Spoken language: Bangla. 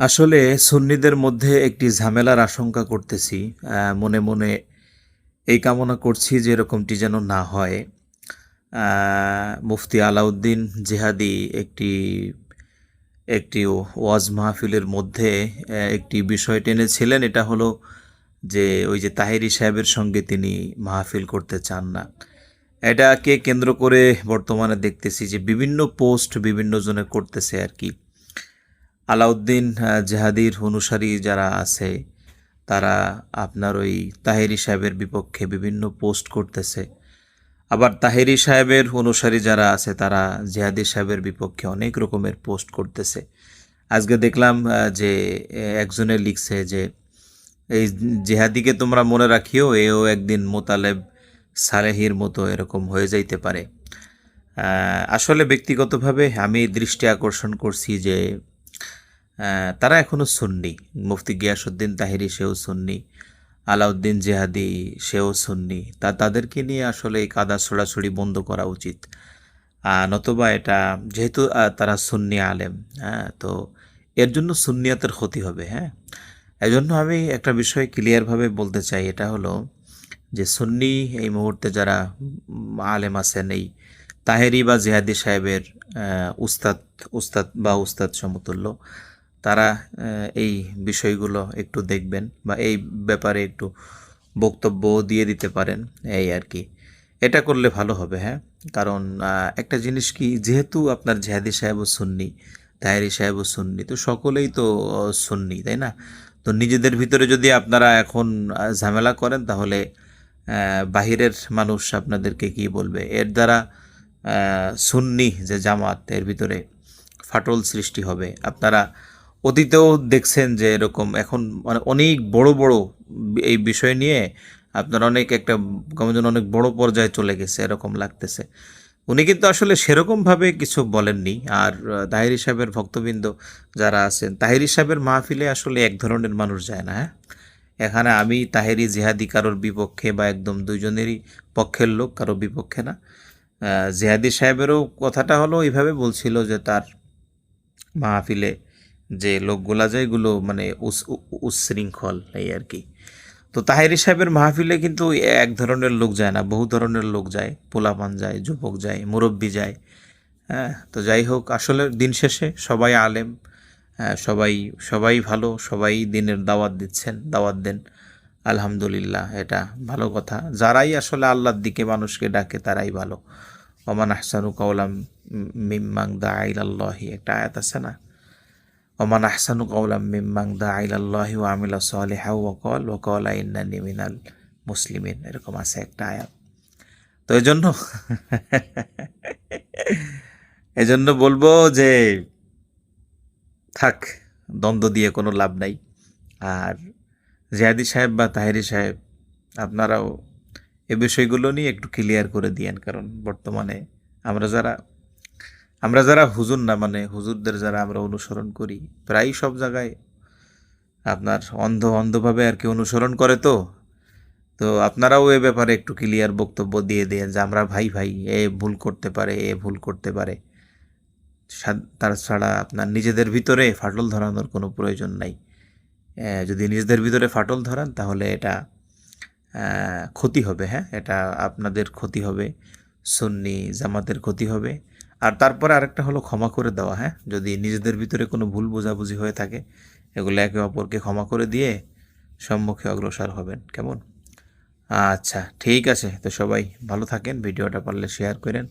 আসলে সুন্নিদের মধ্যে একটি ঝামেলার আশঙ্কা করতেছি মনে মনে এই কামনা করছি যে এরকমটি যেন না হয়। মুফতি আলাউদ্দিন জেহাদি একটি একটি ওয়াজ মাহফিলের মধ্যে একটি বিষয় টেনেছিলেন। এটা হলো যে ওই যে তাহেরি সাহেবের সঙ্গে তিনি মাহফিল করতে চান না। এটাকে কেন্দ্র করে বর্তমানে দেখতেছি যে বিভিন্ন পোস্ট বিভিন্ন জনে করতেছে আর কি। আলাউদ্দিন জেহাদির অনুসারী যারা আছে, তারা আপনার ওই তাহেরি সাহেবের বিপক্ষে বিভিন্ন পোস্ট করতেছে। আবার তাহেরি সাহেবের অনুসারী যারা আছে, তারা জেহাদি সাহেবের বিপক্ষে অনেক রকমের পোস্ট করতেছে। আজকে দেখলাম যে একজনে লিখছে যে, এই জেহাদিকে তোমরা মনে রাখিও, এও একদিন মোতালেব সালেহির মতো এরকম হয়ে যাইতে পারে। আসলে ব্যক্তিগতভাবে আমি দৃষ্টি আকর্ষণ করছি যে তারা এখনও সুন্নি। মুফতি গিয়াসুদ্দিন তাহিরি সেও সুন্নি, আলাউদ্দিন জেহাদি সেও সুন্নি। তা তাদেরকে নিয়ে আসলে এই কাদা ছোড়াছড়ি বন্ধ করা উচিত। নতুবা এটা যেহেতু তারা সুন্নি আলেম হ্যাঁ তো এর জন্য সুন্নিয়াতের ক্ষতি হবে হ্যাঁ। এজন্য আমি একটা বিষয় ক্লিয়ারভাবে বলতে চাই, এটা হলো যে সুন্নি এই মুহূর্তে যারা আলেম আছেন, এই তাহেরি বা জেহাদি সাহেবের উস্তাদ উস্তাদ বা উস্তাদ সমতুল্য তারা এই বিষয়গুলো একটু দেখবেন বা এই ব্যাপারে একটু বক্তব্য দিয়ে দিতে পারেন, এই আর কি। এটা করলে ভালো হবে হ্যাঁ? কারণ একটা জিনিস কি, যেহেতু আপনার জেহাদি সাহেবও সুন্নি তাহেরি সাহেবও সুন্নি, তো সকলেই তো সুন্নি, তাই না? তো নিজেদের ভিতরে যদি আপনারা এখন ঝামেলা করেন, তাহলে বাহিরের মানুষ আপনাদেরকে কি বলবে? এর দ্বারা সুন্নি যে জামাত, এর ভিতরে ফাটল সৃষ্টি হবে। আপনারা অতীতেও দেখছেন যে এরকম এখন মানে অনেক বড় বড় এই বিষয় নিয়ে আপনার অনেক একটা যেন অনেক বড় পর্যায়ে চলে গেছে, এরকম লাগতেছে। উনি কিন্তু আসলে সেরকমভাবে কিছু বলেননি। আর তাহিরি সাহেবের ভক্তবৃন্দ যারা আছেন, তাহিরি সাহেবের মাহফিলে আসলে এক ধরনের মানুষ যায় না হ্যাঁ? এখানে আমি তাহেরি জেহাদি কারোর বিপক্ষে বা একদম দুজনেরই পক্ষের লোক, কারও বিপক্ষে না। জিহাদি সাহেবেরও কথাটা হলো এইভাবে বলছিল যে তার মাহফিলে যে লোকগুলা যায় এগুলো মানে উচ্ছৃঙ্খল এই আর কি। তো তাহেরি সাহেবের মাহফিলে কিন্তু এক ধরনের লোক যায় না বহু ধরনের লোক যায়। পোলাপান যায় যুবক যায় মুরব্বী যায়। হ্যাঁ তো যাই হোক আসলে দিন শেষে সবাই আলেম হ্যাঁ, সবাই সবাই ভালো সবাই দিনের দাওয়াত দিচ্ছেন দাওয়াত দেন। আলহামদুলিল্লাহ এটা ভালো কথা। যারাই আসলে আল্লাহর দিকে মানুষকে ডাকে তারাই ভালো। ওমান আহসানু কাউলাম মিম্মাং দা আইলাল্লাহি একটা আয়াত আছে না? ওমান আহসানু কাউলাম মিম্মাং দা আইলাল্লাহি ওয়া আমিলা সালিহা ওয়া কল ওয়া কলা মুসলিমিন এরকম আছে একটা আয়াত। তো এই জন্য এজন্য বলব যে, থাক, দ্বন্দ্ব দিয়ে কোনো লাভ নাই। আর জিয়াদি সাহেব বা তাহেরি সাহেব, আপনারাও এ বিষয়গুলো নিয়ে একটু ক্লিয়ার করে দিয়েন। কারণ বর্তমানে আমরা যারা আমরা যারা হুজুর না মানে হুজুরদের যারা আমরা অনুসরণ করি প্রায় সব জায়গায় আপনার অন্ধ, অন্ধভাবে আর কি অনুসরণ করে তো। তো আপনারাও এ ব্যাপারে একটু ক্লিয়ার বক্তব্য দিয়ে দেন যে আমরা ভাই ভাই, এ ভুল করতে পারে, এ ভুল করতে পারে। সা- তার ছাড়া আপনার নিজেদের ভিতরে ফাটল ধরানোর কোনো প্রয়োজন নাই। যদি নিজেদের ভিতরে ফাটল ধরান তাহলে এটা ক্ষতি হবে হ্যাঁ? এটা আপনাদের ক্ষতি হবে, সুন্নি জামাতের ক্ষতি হবে। আর তারপরে আরেকটা হলো ক্ষমা করে দেওয়া হ্যাঁ? যদি নিজেদের ভিতরে কোনো ভুল বোঝাবুঝি হয়ে থাকে, এগুলো একে অপরকে ক্ষমা করে দিয়ে সম্মুখে অগ্রসর হবেন, কেমন? আচ্ছা ঠিক আছে। তো সবাই ভালো থাকেন, ভিডিওটা পারলে শেয়ার করেন।